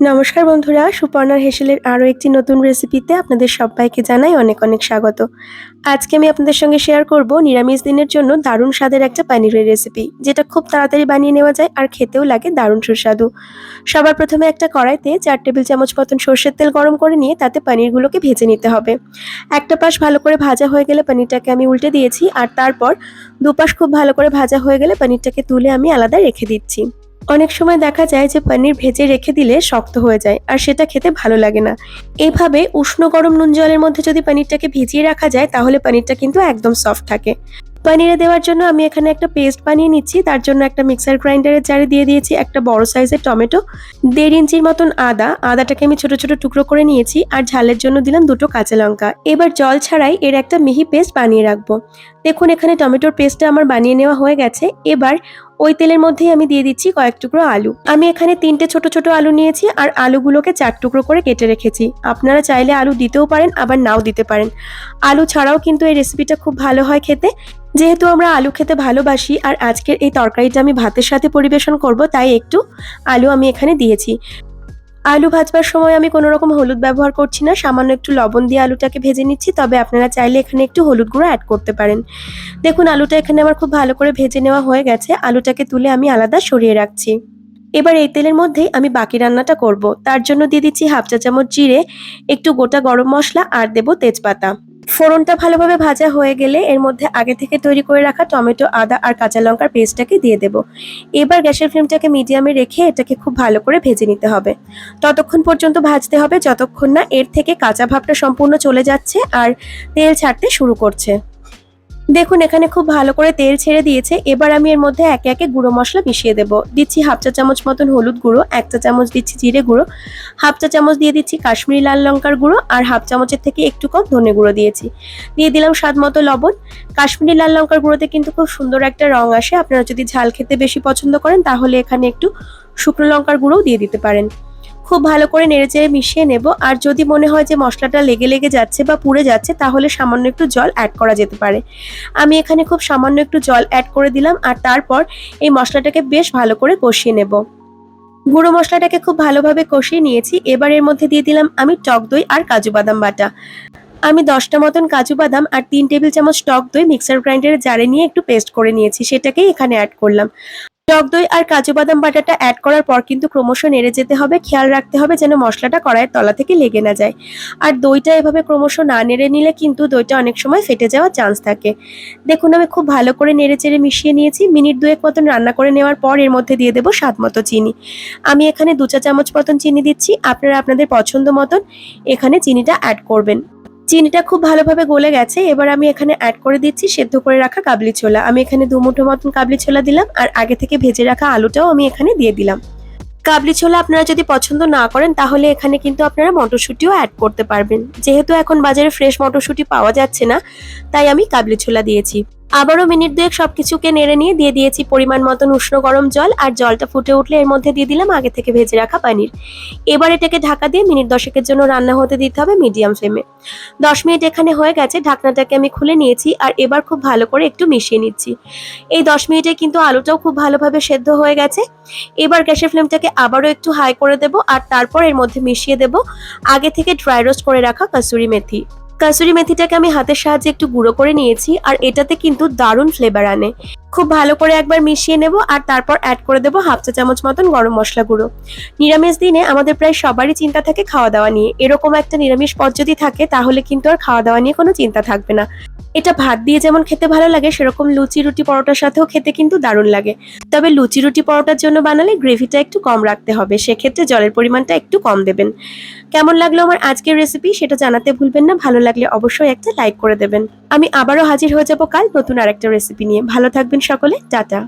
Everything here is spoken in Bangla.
নমস্কার বন্ধুরা সুপর্ণার হেসেলের আরও একটি নতুন রেসিপিতে আপনাদের সবাইকে জানাই অনেক অনেক স্বাগত। আজকে আমি আপনাদের সঙ্গে শেয়ার করব নিরামিষ দিনের জন্য দারুণ স্বাদের একটা পানিরের রেসিপি যেটা খুব তাড়াতাড়ি বানিয়ে নেওয়া যায় আর খেতেও লাগে দারুণ সুস্বাদু। সবার প্রথমে একটা কড়াইতে চার টেবিল চামচ মতন সর্ষের তেল গরম করে নিয়ে তাতে পানিরগুলোকে ভেজে নিতে হবে। একটা পাশ ভালো করে ভাজা হয়ে গেলে পানিরটাকে আমি উল্টে দিয়েছি আর তারপর দুপাশ খুব ভালো করে ভাজা হয়ে গেলে পানিরটাকে তুলে আমি আলাদা রেখে দিচ্ছি। অনেক সময় দেখা যায় যে পনির ভেজে রেখে দিলে শক্ত হয়ে যায়, আর সেটা খেতে ভালো লাগে না। এইভাবে উষ্ণ গরম নুন জলের মধ্যে যদি পনিরটাকে ভিজিয়ে রাখা যায়, তাহলে পনিরটা কিন্তু একদম সফট থাকে। পনিরে দেওয়ার জন্য আমি এখানে একটা পেস্ট বানিয়ে নিচ্ছি, তার জন্য একটা মিক্সার গ্রাইন্ডারের জারে দিয়ে দিয়েছি একটা বড় সাইজের টমেটো, দেড় ইঞ্চির মতন আদা, আদাটাকে আমি ছোট ছোট টুকরো করে নিয়েছি, আর ঝালের জন্য দিলাম দুটো কাঁচা লঙ্কা। এবার জল ছাড়াই এর একটা মিহি পেস্ট বানিয়ে রাখব। দেখুন এখানে টমেটোর পেস্টটা আমার বানিয়ে নেওয়া হয়ে গেছে। এবার ওই তেলের মধ্যেই আমি দিয়ে দিচ্ছি কয়েক টুকরো আলু। আমি এখানে তিনটে ছোট ছোট আলু নিয়েছি আর আলুগুলোকে চার টুকরো করে কেটে রেখেছি। আপনারা চাইলে আলু দিতেও পারেন, আবার নাও দিতে পারেন। আলু ছাড়াও কিন্তু এই রেসিপিটা খুব ভালো হয় খেতে। যেহেতু আমরা আলু খেতে ভালোবাসি আর আজকের এই তরকারিটা আমি ভাতের সাথে পরিবেশন করব, তাই একটু আলু আমি এখানে দিয়েছি। আলু ভাজবার সময় আমি কোনো রকম হলুদ ব্যবহার করছি না। সামান্য একটু লবণ দিয়ে আলুটাকে ভেজে নিচ্ছি। তবে আপনারা চাইলে এখানে একটু হলুদ গুঁড়ো অ্যাড করতে পারেন। দেখুন, আলুটা এখানে আমার খুব ভালো করে ভেজে নেওয়া হয়ে গেছে। আলুটাকে তুলে আমি আলাদা সরিয়ে রাখছি। এবার এই তেলের মধ্যেই আমি বাকি রান্নাটা করব। তার জন্য দিয়ে দিচ্ছি হাফ চা চামচ জিরে, একটু গোটা গরম মশলা, আর দেব তেজপাতা। ফোড়নটা ভালোভাবে ভাজা হয়ে গেলে এর মধ্যে আগে থেকে তৈরি করে রাখা টমেটো, আদা আর কাঁচা লঙ্কার পেস্টটাকে দিয়ে দেব। এবার গ্যাসের ফ্লেমটাকে মিডিয়ামে রেখে এটাকে খুব ভালো করে ভেজে নিতে হবে। ততক্ষণ পর্যন্ত ভাজতে হবে, যতক্ষণ না এর থেকে কাঁচা ভাবটা সম্পূর্ণ চলে যাচ্ছে আর তেল ছাড়তে শুরু করছে। দেখুন, এখানে খুব ভালো করে তেল ছেড়ে দিয়েছে। এবার আমি এর মধ্যে একে একে গুঁড়ো মশলা মিশিয়ে দেব। দিচ্ছি হাফ চা চামচ মতন হলুদ গুঁড়ো, এক চা চামচ দিচ্ছি জিরে গুঁড়ো, হাফ চা চামচ দিয়ে দিচ্ছি কাশ্মীরি লাল লঙ্কার গুঁড়ো আর হাফ চামচের থেকে একটু কম ধনে গুঁড়ো দিয়েছি। দিয়ে দিলাম স্বাদ মতো লবণ। কাশ্মীরি লাল লঙ্কার গুঁড়োতে কিন্তু খুব সুন্দর একটা রং আসে। আপনারা যদি ঝাল খেতে বেশি পছন্দ করেন, তাহলে এখানে একটু শুকনো লঙ্কার গুঁড়োও দিয়ে দিতে পারেন। খুব ভালো করে নেড়েচেড়ে মিশিয়ে নেব। আর যদি মনে হয় যে মশলাটা লেগে লেগে যাচ্ছে বা পুড়ে যাচ্ছে, তাহলে সামান্য একটু জল অ্যাড করা যেতে পারে। আমি এখানে খুব সামান্য একটু জল অ্যাড করে দিলাম আর তারপর এই মশলাটাকে বেশ ভালো করে কষিয়ে নেব। গুঁড়ো মশলাটাকে খুব ভালোভাবে কষিয়ে নিয়েছি। এবার এর মধ্যে দিয়ে দিলাম আমি টক দই আর কাজু বাদাম বাটা। আমি দশটা মতন কাজু বাদাম আর তিন টেবিল চামচ টক দই মিক্সার গ্রাইন্ডারে জারে নিয়ে একটু পেস্ট করে নিয়েছি। সেটাকেই এখানে অ্যাড করলাম। টক দই আর কাজু বাদাম বাটাটা অ্যাড করার পর কিন্তু ক্রমশ নেড়ে যেতে হবে, খেয়াল রাখতে হবে যেন মশলাটা কড়াইয়ের তলা থেকে লেগে না যায়। আর দইটা এভাবে ক্রমশ না নেড়ে নিলে কিন্তু দইটা অনেক সময় ফেটে যাওয়ার চান্স থাকে। দেখুন, আমি খুব ভালো করে নেড়ে চেড়ে মিশিয়ে নিয়েছি। মিনিট দুয়েক মতন রান্না করে নেওয়ার পর এর মধ্যে দিয়ে দেবো স্বাদ মতো চিনি। আমি এখানে দু চা চামচ মতন চিনি দিচ্ছি। আপনারা আপনাদের পছন্দ মতন এখানে চিনিটা অ্যাড করবেন। চিনিটা খুব ভালোভাবে গলে গেছে, এবার আমি এখানে অ্যাড করে দিচ্ছি সেদ্ধ করে রাখা কাবলি ছোলা। আমি এখানে দু মুঠো মতন কাবলি ছোলা দিলাম, আর আগে থেকে ভেজে রাখা আলুটাও আমি এখানে দিয়ে দিলাম। কাবলি ছোলা আপনারা যদি পছন্দ না করেন, তাহলে এখানে কিন্তু আপনারা মটরশুঁটিও অ্যাড করতে পারবেন। যেহেতু এখন বাজারে ফ্রেশ মটরশুঁটি পাওয়া যাচ্ছে না, তাই আমি কাবলি ছোলা দিয়েছি। আবারও মিনিট দুয়েক সবকিছুকে নেড়ে নিয়ে দিয়ে দিয়েছি পরিমাণ মতন উষ্ণ গরম জল, আর জলটা ফুটে উঠলে এর মধ্যে দিয়ে দিলাম আগে থেকে ভেজে রাখা পানির। এবার এটাকে ঢাকা দিয়ে মিনিট দশেকের জন্য রান্না হতে দিতে হবে মিডিয়াম ফ্লেমে। দশ মিনিট এখানে হয়ে গেছে, ঢাকনাটাকে আমি খুলে নিয়েছি, আর এবার খুব ভালো করে একটু মিশিয়ে নিচ্ছি। এই দশ মিনিটে কিন্তু আলুটাও খুব ভালোভাবে সেদ্ধ হয়ে গেছে। এবার গ্যাসের ফ্লেমটাকে আবারও একটু হাই করে দেব, আর তারপর এর মধ্যে মিশিয়ে দেব আগে থেকে ড্রাই রোস্ট করে রাখা কাসুরি মেথি। কাসুরি মেথিটাকে আমি হাতের সাহায্যে একটু গুঁড়ো করে নিয়েছি, আর এটাতে কিন্তু দারুণ ফ্লেভার আনে। খুব ভালো করে একবার মিশিয়ে নেব, আর তারপর অ্যাড করে দেবো হাফ চা চামচ মতন গরম মশলা গুঁড়ো। নিরামিষ দিনে আমাদের প্রায় সবারই চিন্তা থাকে খাওয়া দাওয়া নিয়ে। এরকম একটা নিরামিষ পদ যদি থাকে, তাহলে কিন্তু আর খাওয়া দাওয়া নিয়ে কোনো চিন্তা থাকবে না। এটা ভাত দিয়ে যেমন খেতে ভালো লাগে, সেরকম লুচি, রুটি পরোটার সাথেও খেতে কিন্তু দারুণ লাগে। তবে লুচি, রুটি পরোটার জন্য বানালে গ্রেভিটা একটু কম রাখতে হবে, সেক্ষেত্রে জলের পরিমাণটা একটু কম দেবেন। কেমন লাগল আমার আজকের রেসিপি সেটা জানাতে ভুলবেন না, ভালো লাগলে অবশ্যই একটা লাইক করে দেবেন। আমি আবারও হাজির হয়ে যাব কাল নতুন আরেকটা রেসিপি নিয়ে। ভালো থাকবেন সকলে, টাটা।